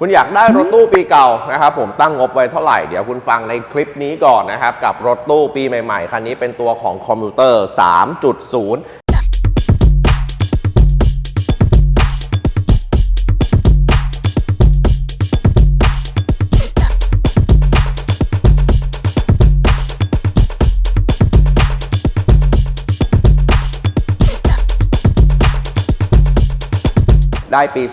คุณอยากได้รถตู้ปีเก่านะครับผมตั้งงบไว้เท่าไหร่เดี๋ยวคุณฟังในคลิปนี้ก่อนนะครับ กับรถตู้ปีใหม่ ๆ คันนี้เป็นตัวของคอมพิวเตอร์ 3.0 ได้ปี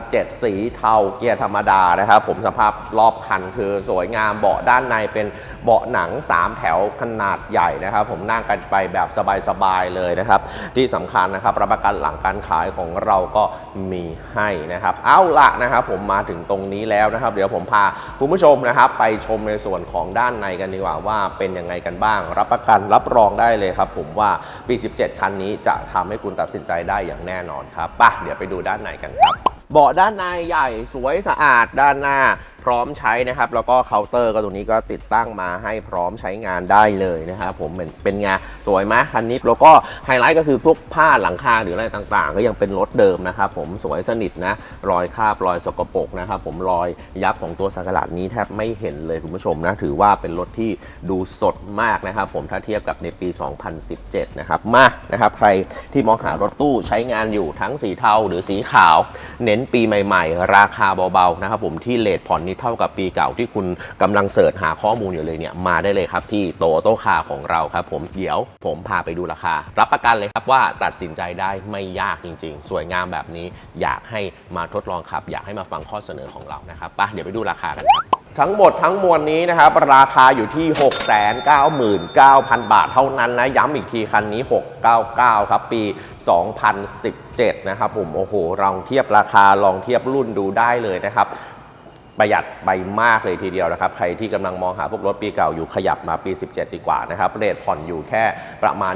2017 สีเทาเกียร์ธรรมดานะครับ ผมสภาพรอบคันคือสวยงามเบาะด้านในเป็นเบาะหนัง 3 แถวขนาดใหญ่นะครับ ผมนั่งกันไปแบบสบายๆเลยนะครับ ที่สำคัญนะครับรับประกันหลังการขายของเราก็มีให้นะครับ เอาละนะครับผมมาถึงตรงนี้แล้วนะครับ เดี๋ยวผมพาคุณผู้ชมนะครับ ไปชมในส่วนของด้านในกันดีกว่าว่าเป็นยังไงกันบ้าง รับประกันรับรองได้เลยครับ ผมว่าปี 17 คันนี้จะทำให้คุณตัดสินใจได้อย่างแน่นอนครับป่ะเดี๋ยวไปดูด้านในกันครับ เบาะด้านในใหญ่สวยสะอาดด้านหน้า พร้อมใช้นะครับ แล้วก็เคาน์เตอร์ก็ตรงนี้ก็ติดตั้งมาให้พร้อมใช้งานได้เลยนะครับผมเป็นเป็นไงสวยไหมคันนี้แล้วก็ไฮไลท์ก็คือพวกผ้าหลังคาหรืออะไรต่างๆ ก็ยังเป็นรถเดิมนะครับผมสวยสนิทนะรอยคราบรอยสกปรกนะครับผมรอยยับของตัวสักหลาดนี้แทบไม่เห็นเลยคุณผู้ชมนะถือว่าเป็นรถที่ดูสดมากนะครับผมถ้าเทียบกับในปี 2017 นะครับมานะครับใครที่มองหารถตู้ใช้งานอยู่ทั้งสีเทาหรือสีขาว เน้นปีใหม่ ๆ ราคาเบาๆนะครับผมที่เลทผ่อนนี้เท่ากับปีเก่าที่คุณกำลังเสิร์ชหาข้อมูลอยู่เลยเนี่ยมาได้เลยครับที่โตโต้คาของเราครับผมเดี๋ยวผมพาไปดูราคา รับประกันเลยครับว่าตัดสินใจได้ไม่ยากจริง ๆ สวยงามแบบนี้อยากให้มาทดลองขับ อยากให้มาฟังข้อเสนอของเรานะครับปะเดี๋ยวไปดูราคากันครับทั้งหมดทั้งมวลนี้นะครับราคาอยู่ที่ 699,000 บาทเท่านั้นนะ ย้ำอีกทีคันนี้ 699 ครับ ปี 2017 นะครับผม โอ้โหลองเทียบราคาลองเทียบรุ่นดูได้เลยนะครับ ประหยัดไปมากเลยทีเดียวนะครับ ใครที่กำลังมองหาพวกรถปีเก่าอยู่ขยับมาปี 17 ดีกว่านะครับเรทผ่อนอยู่แค่ประมาณ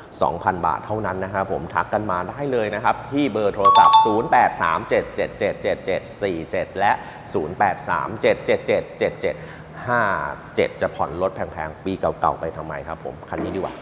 12,000 บาทเท่านั้นนะครับผมทักกันมาได้เลยนะครับ ที่เบอร์โทรศัพท์ 0837777747 และ 0837777757 จะผ่อนรถแพงๆ ปีเก่าๆ ไปทำไมครับผม คันนี้ดีกว่า